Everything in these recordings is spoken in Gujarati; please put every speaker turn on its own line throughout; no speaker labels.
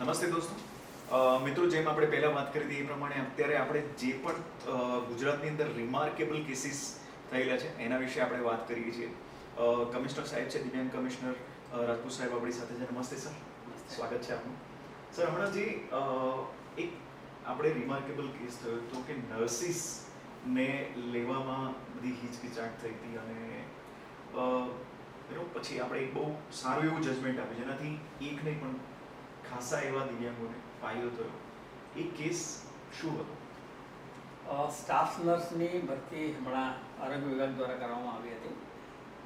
નમસ્તે દોસ્તો. મિત્રો જેમ આપણે પહેલા વાત કરી હતી એ પ્રમાણે અત્યારે આપણે જે પણ ગુજરાતની અંદર રિમાર્કેબલ કેસીસ થયેલા છે એના વિશે આપણે વાત કરીએ છીએ. કમિશનર સાહેબ છે દિવ્યાંગ કમિશનર રાજપૂત સાહેબ આપણી સાથે છે. નમસ્તે સર. સ્વાગત છે આપનું. સર હમણાં જે એક આપણે રિમાર્કેબલ કેસ થયો હતો કે નર્સિસ ને લેવામાં બધી હિચકિચાટ થઈ હતી અને પછી આપણે એક બહુ સારું એવું જજમેન્ટ આપ્યું જેનાથી એક નહીં પણ ખાસા એવા દિવ્યાંગોને ફાયદો થયો એ કેસ શું હતો?
સ્ટાફ નર્સની ભરતી હમણાં આરોગ્ય વિભાગ દ્વારા કરવામાં આવી હતી.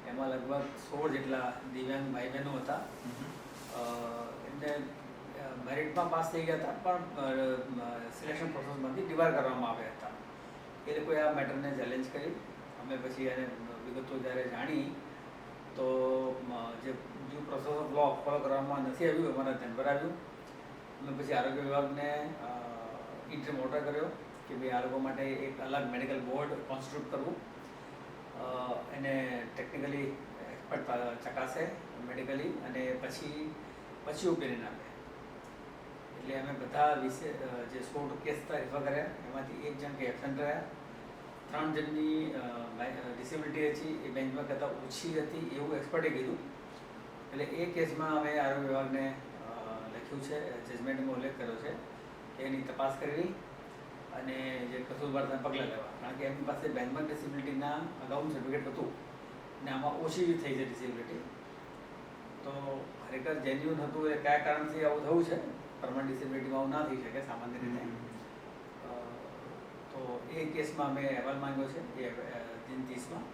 એમાં લગભગ સોળ જેટલા દિવ્યાંગ ભાઈ બહેનો હતા એમને મેરિટમાં પાસ થઈ ગયા હતા, પણ સિલેક્શન પ્રોસેસમાંથી ડિવાર કરવામાં આવ્યા હતા. એ લોકોએ આ મેટરને ચેલેન્જ કરી. અમે પછી એને વિગતો જ્યારે જાણી, તો જે ડ્યુ પ્રોસેસ ઓફ ફોલો કરવામાં નથી આવ્યું અમારા ધ્યાન પર આવ્યું. અને પછી આરોગ્ય વિભાગને ઇન્ટરમ ઓર્ડર કર્યો કે ભાઈ આરોગ્ય માટે એક અલગ મેડિકલ બોર્ડ કોન્સ્ટિટ્યુટ કરવું. એને ટેકનિકલી એક્સપર્ટ ચકાસે મેડિકલી અને પછી પછી ઓપિનિયન આપે. એટલે અમે બધા વિશે જે સોળ કેસ રેફર કર્યા. એમાંથી એક જણ કે એબસન્ટ રહ્યા. ત્રણ જણની ડિસેબિલિટી હતી. એ બેંચમાં કરતાં ઓછી હતી એવું એક્સપર્ટે કીધું. એટલે એ કેસમાં અમે આરોગ્ય વિભાગને લખ્યું છે જજમેન્ટમાં ઉલ્લેખ કર્યો છે કે એની તપાસ કરવી અને જે કસૂરવારના પગલાં લેવા. કારણ કે એમની પાસે બેંકમાં ડિસેબિલિટીના અગાઉનું સર્ટિફિકેટ હતું ને આમાં ઓછી થઈ છે ડિસેબિલિટી તો ખરેખર જેન્યુન હતું એ કયા કારણથી આવું થયું છે? પરમાનન્ટ ડિસેબિલિટીમાં આવું ના થઈ શકે સામાન્ય રીતે. તો એ કેસમાં અમે અહેવાલ માંગ્યો છે એ દિન ત્રીસમાં.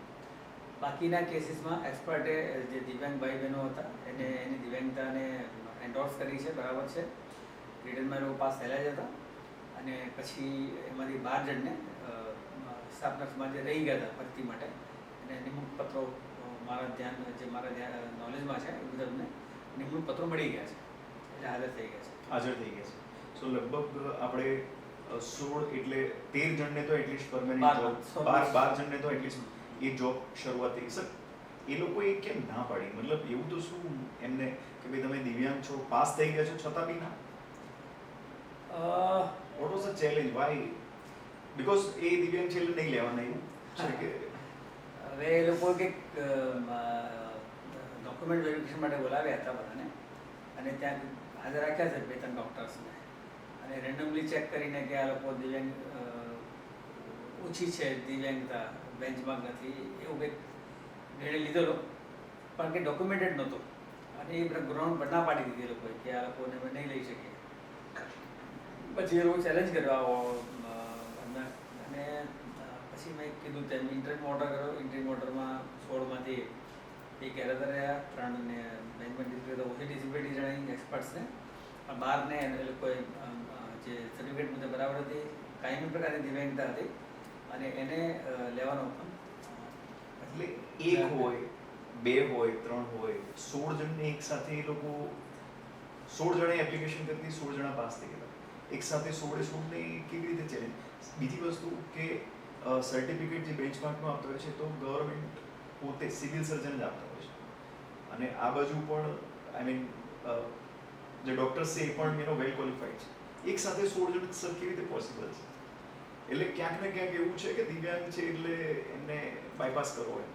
બાકીના કેસીસમાં એક્સપર્ટે જે દિવ્યાંગ ભાઈ બહેનો હતા એને એની દિવ્યાંગતાને એન્ડોર્સ કરી છે બરાબર છે. રિટર્નમાં લોકો પાસ થયેલા જ હતા અને પછી એમાંથી બાર જણને સ્થાપના સમાજે જે રહી ગયા હતા ભરતી માટે. અને નિમણૂક પત્રો મારા ધ્યાન જે મારા ધ્યાન નોલેજમાં છે એ બધાને નિમણૂક પત્રો મળી ગયા છે. એટલે હાજર થઈ ગયા છે.
હાજર થઈ ગયા છે. સો લગભગ આપણે સોળ એટલે તેર જણને તો એટલીસ્ટ પરમેનન્ટ
બાર
બાર જણને તો એટલીસ્ટ એ જોબ શરૂઆત થઈ. સર એ લોકોએ કેમ ના પાડી? મતલબ એવું તો શું એમને કે ભાઈ તમે દિવ્યાંગ છો પાસ થઈ ગયા છો છતાં બી ના? What was a challenge why because એ દિવ્યાંગ છે એટલે નહીં લેવાના એવું? છે કે?
હવે એ લોકો કંઈક ડોક્યુમેન્ટ વેરિફિકેશન માટે બોલાવ્યા હતા બધાને. અને ત્યાં હાજર રાખ્યા છે બે ત્રણ ડૉક્ટર્સને અને રેન્ડમલી ચેક કરીને કે આ લોકો દિવ્યાંગ ઓછી છે દિવ્યાંગતા બેન્ચમાર્ક નથી એવું કંઈક નિર્ણય લીધેલો. પણ કે ડોક્યુમેન્ટેડ નહોતો. અને એ ગ્રાઉન્ડ પર ના પાડી દીધી એ લોકોએ કે આ લોકોને અમે નહીં લઈ શકીએ. પછી એ લોકો ચેલેન્જ અ, અને પછી મેં કીધું તેમ ઇન્ટરવ્યુ ઓર્ડર કર્યો. ઇન્ટરવ્યુ ઓર્ડરમાં સોળમાંથી એક એરર રહ્યા ત્રણ ને મેનેજમેન્ટ ડિસ્પ્લે ઓછી ડિસિપ્લિટી જણાવી એક્સપર્ટ્સને બહારને એ લોકોએ જે સર્ટિફિકેટ મુજબ બરાબર હતી કાયમી પ્રકારની દિવ્યાંગતા હતી. અને એને લેવાનો પણ.
એટલે એક હોય બે હોય ત્રણ હોય સોળ જણને એક સાથે એ લોકો સોળ જણે એપ્લિકેશન કરી સોળ જણા પાસ થઈ ગયા. એક સાથે સોળે સોળને કેવી રીતે ચેલેન્જ બીજી વસ્તુ કે સર્ટિફિકેટ જે બેન્ચમાર્કનું આપતો હોય છે તો ગવર્મેન્ટ પોતે સિવિલ સર્જન જ આપતા હોય છે. અને આ બાજુ પણ આઈ મીન જે ડૉક્ટર્સ છે એ પણ એનો વેલ ક્વોલિફાઈડ છે. એક સાથે સોળ જણ સર કેવી રીતે પોસિબલ છે? એટલે ક્યાંક ને ક્યાંક એવું છે કે દિવ્યાંગ છે એટલે એમને બાયપાસ કરવો હોય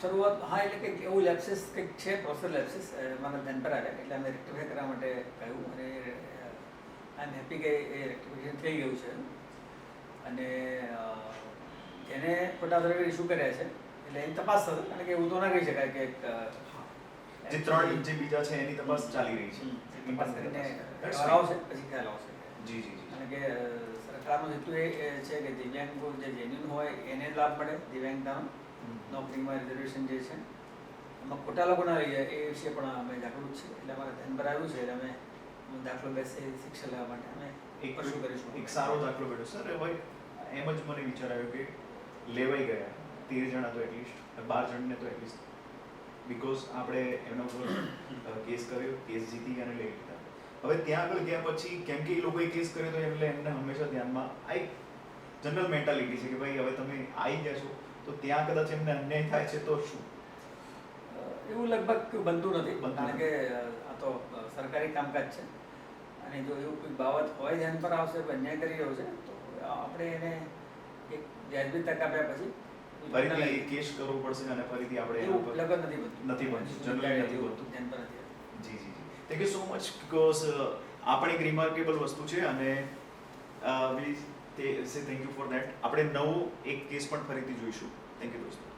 શરૂઆત હા એટલે કંઈક એવું લેપ્સિસ કંઈક છે પ્રોસેસ લેપ્સિસ મારા ધ્યાન પર આવ્યા એટલે અમે રેક્ટિફાય કરવા માટે કહ્યું અને આઈ એમ હેપી કે એ રેક્ટિફિકેશન થઈ ગયું છે. અને એને ખોટા સર્ટિફિકેટ ઇસ્યુ કર્યા છે એટલે એની તપાસ થશે કારણ કે એવું તો ના કહી શકાય કે
જે ત્રણ જે બીજા છે એની તપાસ ચાલી રહી છે.
તપાસ કરીને આવશે પછી ખ્યાલ આવશે.
જી જી જી.
કારણ કે સરકારનો હેતુ એ છે કે દિવ્યાંગો જે જેન્યુન હોય એને લાભ મળે. દિવ્યાંગતાનો. નોકરીમાં રિઝર્વેશન જે છે એમાં ખોટા લોકો ના રહી જાય. એ વિશે પણ અમે જાગૃત છીએ. એટલે અમારા ધ્યાન પર આવ્યું છે એટલે અમે દાખલો બેસે શિક્ષા લેવા માટે અમે
એક
પર્સ્યુ કરીશું.
એક સારો દાખલો બેઠો સર ભાઈ એમ જ મને વિચાર આવ્યો કે લેવાઈ ગયા. તેર જણા તો એટલીસ્ટ બાર જણને તો એટલીસ્ટ બીકોઝ આપણે એમનો કેસ કર્યો કેસ જીતી અને લઈ લીધા. હવે ત્યાં આગળ ગયા પછી કેમ કે એ લોકોએ કેસ કર્યો તો એટલે એમને હંમેશા ધ્યાનમાં આ એક જનરલ મેન્ટાલિટી છે કે ભાઈ હવે તમે આવી ગયા છો તો ત્યાં કદાચ એમને અન્યાય થાય છે તો શું?
એવું લગભગ બનતું નથી કારણ કે આ તો સરકારી કામકાજ છે. અને જો એવું કોઈ બાબત હોય ધ્યાન પર આવશે અન્યાય કરી રહ્યો છે તો આપણે એને એક વ્યાજબી તક આપ્યા પછી
ફરીથી કેસ કરવો પડશે અને ફરીથી આપણે
એવું લગન નથી બનતું.
નથી બનતું, જનરલ નથી બનતું.
ધ્યાન પર નથી
જી જી. Thank you so much because આ પણ એક રિમાર્કેબલ વસ્તુ છે અને વી સે થેન્ક યુ ફોર દેટ આપણે નવો એક કેસ પણ ફરીથી જોઈશું. થેન્ક યુ દોસ્તો.